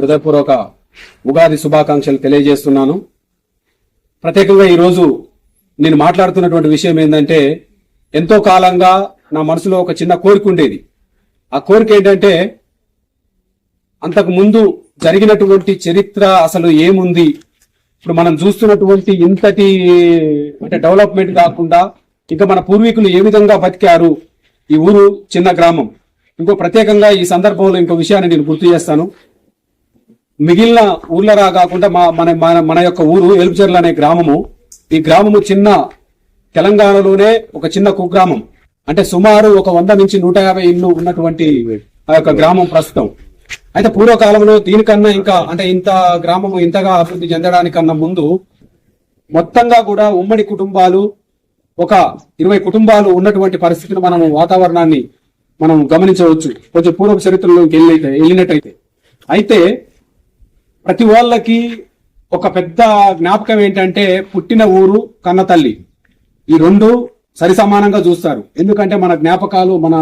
హృదయపూర్వక ఉగాది శుభాకాంక్షలు తెలియజేస్తున్నాను. ప్రత్యేకంగా ఈరోజు నేను మాట్లాడుతున్నటువంటి విషయం ఏంటంటే ఎంతో కాలంగా నా మనసులో ఒక చిన్న కోరిక ఉండేది. ఆ కోరిక ఏంటంటే అంతకు ముందు జరిగినటువంటి చరిత్ర అసలు ఏముంది? ఇప్పుడు మనం చూస్తున్నటువంటి ఇంతటి అంటే డెవలప్మెంట్ కాకుండా ఇంకా మన పూర్వీకులు ఏ విధంగా బతికారు? ఈ ఊరు చిన్న గ్రామం. ఇంకో ప్రత్యేకంగా ఈ సందర్భంలో ఇంకో విషయాన్ని నేను గుర్తు చేస్తాను. మిగిలిన ఊర్లరా కాకుండా మా మన మన మన యొక్క ఊరు ఎలుపుచెర్ల అనే గ్రామము. ఈ గ్రామము చిన్న తెలంగాణలోనే ఒక చిన్న కుగ్రామం. అంటే సుమారు ఒక వంద నుంచి నూట యాభై ఇళ్ళు ఉన్నటువంటి ఆ యొక్క గ్రామం ప్రస్తుతం. అయితే పూర్వకాలంలో దీనికన్నా ఇంకా అంటే ఇంత గ్రామము ఇంతగా అభివృద్ధి చెందడానికన్నా ముందు మొత్తంగా కూడా ఉమ్మడి కుటుంబాలు ఒక ఇరవై కుటుంబాలు ఉన్నటువంటి పరిస్థితిని మనం వాతావరణాన్ని మనం గమనించవచ్చు. కొంచెం పూర్వ చరిత్రలోకి వెళ్ళి వెళ్ళినట్టయితే. అయితే ప్రతి వాళ్ళకి ఒక పెద్ద జ్ఞాపకం ఏంటంటే పుట్టిన ఊరు కన్న తల్లి ఈ రెండు సరి సమానంగా చూస్తారు. ఎందుకంటే మన జ్ఞాపకాలు మన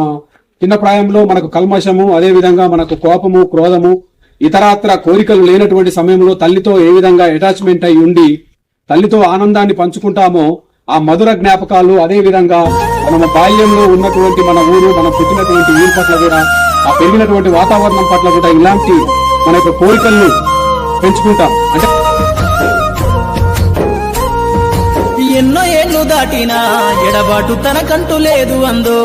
చిన్న ప్రాయంలో మనకు కల్మషము అదే విధంగా మనకు కోపము క్రోధము ఇతరాత్ర కోరికలు లేనటువంటి సమయంలో తల్లితో ఏ విధంగా అటాచ్మెంట్ అయి ఉండి తల్లితో ఆనందాన్ని పంచుకుంటామో ఆ మధుర జ్ఞాపకాలు అదేవిధంగా మన బాల్యంలో ఉన్నటువంటి మన ఊరు మనం పుట్టినటువంటి ఊరు పట్ల కూడా ఆ పెరిగినటువంటి వాతావరణం పట్ల కూడా ఇలాంటి మన యొక్క కోరికలను పెంచుకుంటాం. అంటే ఎన్నో ఏళ్ళు దాటినా ఎడబాటు తనకంటూ లేదు అందో.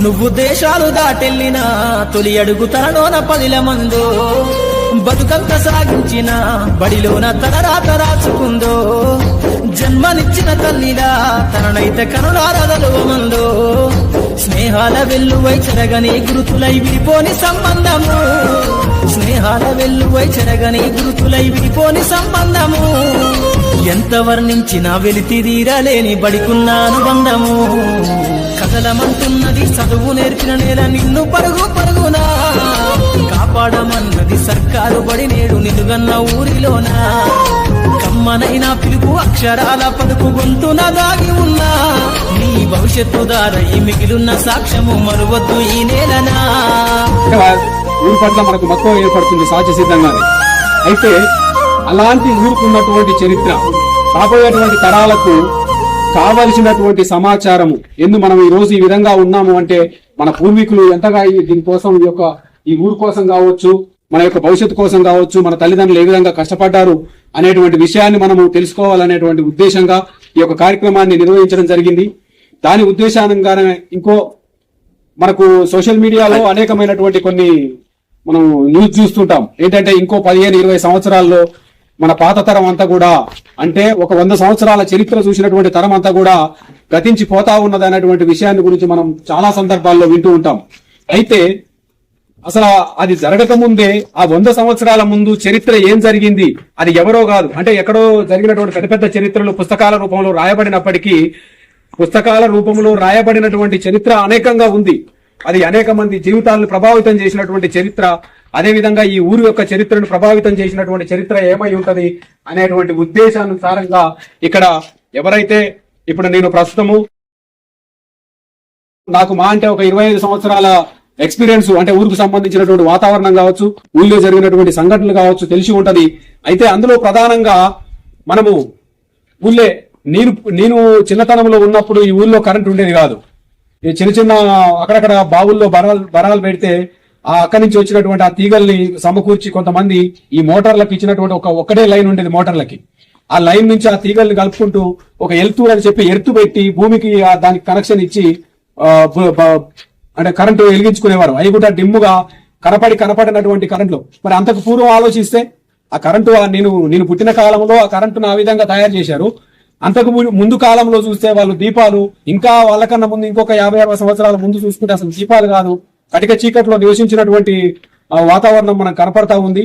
నువ్వు దేశాలు దాటెళ్ళినా తొలి అడుగు తనలోన పదిల మందో. బతుకంత సాగించిన బడిలోన తన రాత రాచుకుందో. జన్మనిచ్చిన తల్లిలా తననైతే కనులారదలువమందో స్నేహాల వెల్లువై చెరగని గురుతులై విడిపోని సంబంధము. స్నేహాల వెల్లువై చెరగని గురుతులై విడిపోని సంబంధము. ఎంత వర్ణించినా వెలితిరీరలేని బడికున్న అనుబంధము కదలమంటున్నది చదువు నేర్పిన నేల నిన్ను పరుగు పరుగునా. కాపాడమన్న సర్కారు పడి నేడు నిలుగన్న ఊరిలోన? కమ్మనైనా పిలుపు అక్షరాల పలుకు గొంతున దాగి ఉన్నా? నీ భవిష్యత్తు దారై మిగిలిన సాక్ష్యము మరువద్దు ఈ నేలనా? ఊరి ఊరు పట్ల మనకు మక్కువ ఏర్పడుతుంది సహజ సిద్ధంగానే. అయితే అలాంటి ఊరుకున్నటువంటి చరిత్ర రాబోయేటువంటి తరాలకు కావలసినటువంటి సమాచారము ఎందు మనం ఈ రోజు ఈ విధంగా ఉన్నాము అంటే మన పూర్వీకులు ఎంతగా దీనికోసం ఈ యొక్క ఈ ఊరు కోసం కావచ్చు మన యొక్క భవిష్యత్తు కోసం కావచ్చు మన తల్లిదండ్రులు ఏ విధంగా కష్టపడ్డారు అనేటువంటి విషయాన్ని మనము తెలుసుకోవాలనేటువంటి ఉద్దేశంగా ఈ యొక్క కార్యక్రమాన్ని నిర్వహించడం జరిగింది. దాని ఉద్దేశానుగానే ఇంకో మనకు సోషల్ మీడియాలో అనేకమైనటువంటి కొన్ని మనం న్యూస్ చూస్తుంటాం. ఏంటంటే ఇంకో పదిహేను ఇరవై సంవత్సరాల్లో మన పాత తరం అంతా కూడా అంటే ఒక వంద సంవత్సరాల చరిత్ర చూసినటువంటి తరం అంతా కూడా గతించి పోతా ఉన్నది అనేటువంటి విషయాన్ని గురించి మనం చాలా సందర్భాల్లో వింటూ ఉంటాం. అయితే అసలు అది జరగక ముందే ఆ వంద సంవత్సరాల ముందు చరిత్ర ఏం జరిగింది అది ఎవరో కాదు. అంటే ఎక్కడో జరిగినటువంటి పెద్ద పెద్ద చరిత్రలు పుస్తకాల రూపంలో రాయబడినప్పటికీ పుస్తకాల రూపంలో రాయబడినటువంటి చరిత్ర అనేకంగా ఉంది. అది అనేక మంది జీవితాలను ప్రభావితం చేసినటువంటి చరిత్ర. అదే విధంగా ఈ ఊరు యొక్క చరిత్రను ప్రభావితం చేసినటువంటి చరిత్ర ఏమై ఉంటది అనేటువంటి ఉద్దేశానుసారంగా ఇక్కడ ఎవరైతే ఇప్పుడు నేను ప్రస్తుతము నాకు మా అంటే ఒక ఇరవై ఐదు సంవత్సరాల ఎక్స్పీరియన్స్ అంటే ఊరికి సంబంధించినటువంటి వాతావరణం కావచ్చు ఊళ్ళో జరిగినటువంటి సంఘటనలు కావచ్చు తెలిసి ఉంటది. అయితే అందులో ప్రధానంగా మనము ఊళ్ళే నేను నేను చిన్నతనంలో ఉన్నప్పుడు ఈ ఊళ్ళో కరెంట్ ఉండేది కాదు. ఈ చిన్న చిన్న అక్కడక్కడ బావుల్లో బరాలు బరాలు పెడితే ఆ అక్కడి నుంచి వచ్చినటువంటి ఆ తీగల్ని సమకూర్చి కొంతమంది ఈ మోటార్లకు ఇచ్చినటువంటి ఒక ఒక్కడే లైన్ ఉండేది మోటార్లకి. ఆ లైన్ నుంచి ఆ తీగల్ని కలుపుకుంటూ ఒక ఎల్తు అని చెప్పి ఎర్తు పెట్టి భూమికి ఆ దానికి కనెక్షన్ ఇచ్చి అంటే కరెంటు వెలిగించుకునేవారు. అవి కూడా డిమ్ముగా కనపడి కనపడినటువంటి కరెంట్లు మరి అంతకు పూర్వం ఆలోచిస్తే ఆ కరెంటు నేను నేను పుట్టిన కాలంలో ఆ కరెంటును ఆ విధంగా తయారు చేశారు. అంతకు ముందు కాలంలో చూస్తే వాళ్ళు దీపాలు ఇంకా వాళ్ళకన్నా ముందు ఇంకొక యాభై అరవై సంవత్సరాల ముందు చూసుకుంటే అసలు దీపాలు కాదు. కటిక చీకట్లో నివసించినటువంటి ఆ వాతావరణం మనకు కనపడతా ఉంది.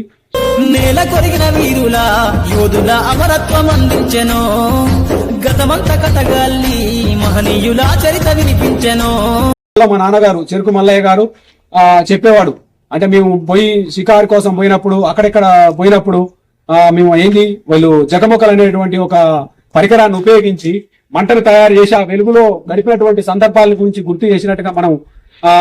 నేల కొరిగిన వీరుల యోధుల అమరత్వం అందించెను. గతమంత కథగాల్లి మహనీయుల చరిత వినిపించెను. రోజుల్లో మా నాన్నగారు చెరుకు మల్లయ్య గారు ఆ చెప్పేవాడు. అంటే మేము పోయి షికారు కోసం పోయినప్పుడు అక్కడెక్కడ పోయినప్పుడు ఆ మేము ఏంది వాళ్ళు జగమొక్కలు అనేటువంటి ఒక పరికరాన్ని ఉపయోగించి మంటను తయారు చేసి ఆ వెలుగులో గడిపినటువంటి సందర్భాల గురించి గుర్తు చేసినట్టుగా మనం ఆ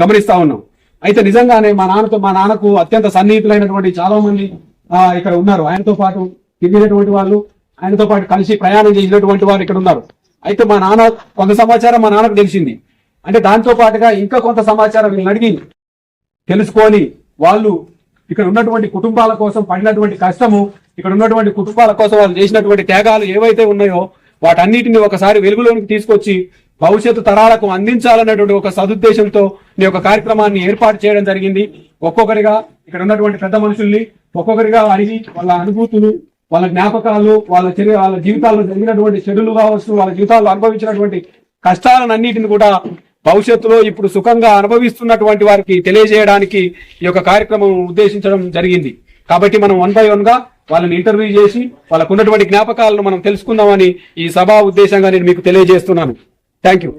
గమనిస్తా ఉన్నాం. అయితే నిజంగానే మా నాన్నతో మా నాన్నకు అత్యంత సన్నిహితులైనటువంటి చాలా మంది ఆ, ఇక్కడ ఉన్నారు. ఆయనతో పాటు తిరిగినటువంటి వాళ్ళు ఆయనతో పాటు కలిసి ప్రయాణం చేసినటువంటి వారు ఇక్కడ ఉన్నారు. అయితే మా నాన్న కొంత సమాచారం మా నాన్నకు తెలిసింది. అంటే దాంతో పాటుగా ఇంకా కొంత సమాచారం వీళ్ళని అడిగి తెలుసుకొని వాళ్ళు ఇక్కడ ఉన్నటువంటి కుటుంబాల కోసం పడినటువంటి కష్టము ఇక్కడ ఉన్నటువంటి కుటుంబాల కోసం వాళ్ళు చేసినటువంటి త్యాగాలు ఏవైతే ఉన్నాయో వాటన్నిటిని ఒకసారి వెలుగులోనికి తీసుకొచ్చి భవిష్యత్తు తరాలకు అందించాలన్నటువంటి ఒక సదుద్దేశంతో ఈ యొక్క కార్యక్రమాన్ని ఏర్పాటు చేయడం జరిగింది. ఒక్కొక్కరిగా ఇక్కడ ఉన్నటువంటి పెద్ద మనుషుల్ని ఒక్కొక్కరిగా అడిగి వాళ్ళ అనుభూతులు వాళ్ళ జ్ఞాపకాలు వాళ్ళ చర్య వాళ్ళ జీవితాల్లో జరిగినటువంటి చెడులు కావచ్చు వాళ్ళ జీవితాల్లో అనుభవించినటువంటి కష్టాలన్నిటిని కూడా భవిష్యత్తులో ఇప్పుడు సుఖంగా అనుభవిస్తున్నటువంటి వారికి తెలియజేయడానికి ఈ యొక్క కార్యక్రమం ఉద్దేశించడం జరిగింది. కాబట్టి మనం వన్ బై వన్గా వాళ్ళని ఇంటర్వ్యూ చేసి వాళ్ళకు ఉన్నటువంటి జ్ఞాపకాలను మనం తెలుసుకుందామని ఈ సభా ఉద్దేశంగా నేను మీకు తెలియజేస్తున్నాను. Thank you.